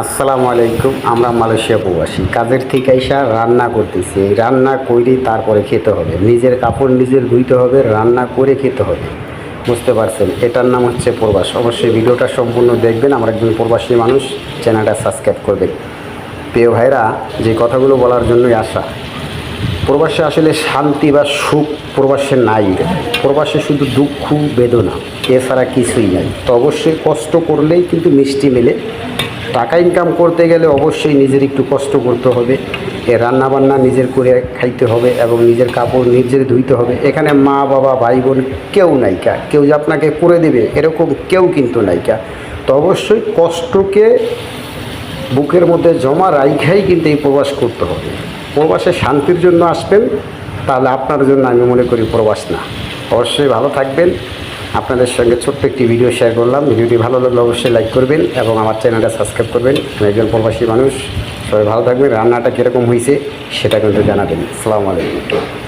আসসালামু আলাইকুম, আমরা মালয়েশিয়া প্রবাসী। কাজের থেকে আইসা রান্না করতেছি। এই রান্না করেই তারপরে খেতে হবে। নিজের কাপড় নিজের ধুইতে হবে, রান্না করে খেতে হবে। বুঝতে পারছেন? এটার নাম হচ্ছে প্রবাস। অবশ্যই ভিডিওটা সম্পূর্ণ দেখবেন। আমরা একজন প্রবাসী মানুষ, চ্যানেলটা সাবস্ক্রাইব করবেন। প্রিয় ভাইরা যে কথাগুলো বলার জন্যই আসা প্রবাসে আসলে শান্তি বা সুখ প্রবাসে নাই। প্রবাসে শুধু দুঃখ, বেদনা, এছাড়া কিছুই নাই। তো অবশ্যই কষ্ট করলেই কিন্তু মিষ্টি মেলে। টাকা ইনকাম করতে গেলে অবশ্যই নিজের একটু কষ্ট করতে হবে। এ রান্নাবান্না নিজের করে খাইতে হবে এবং নিজের কাপড় নিজের ধুইতে হবে। এখানে মা, বাবা, ভাই, বোন কেউ নাইকা কেউ যে আপনাকে করে দেবে, এরকম কেউ কিন্তু নাইকা তো অবশ্যই কষ্টকে বুকের মধ্যে জমা রাইখাই কিন্তু এই প্রবাস করতে হবে। প্রবাসে শান্তির জন্য আসবেন, তাহলে আপনার জন্য আমি মনে করি প্রবাস না। অবশ্যই ভালো থাকবেন। আপনাদের সঙ্গে ছোট্ট একটি ভিডিও শেয়ার করলাম। ভিডিওটি ভালো লাগলে অবশ্যই লাইক করবেন এবং আমার চ্যানেলটা সাবস্ক্রাইব করবেন। আমি একজন প্রবাসী মানুষ। সবাই ভালো থাকবেন। রান্নাটা কীরকম হয়েছে সেটা কিন্তু জানাবেন। আসসালামু আলাইকুম।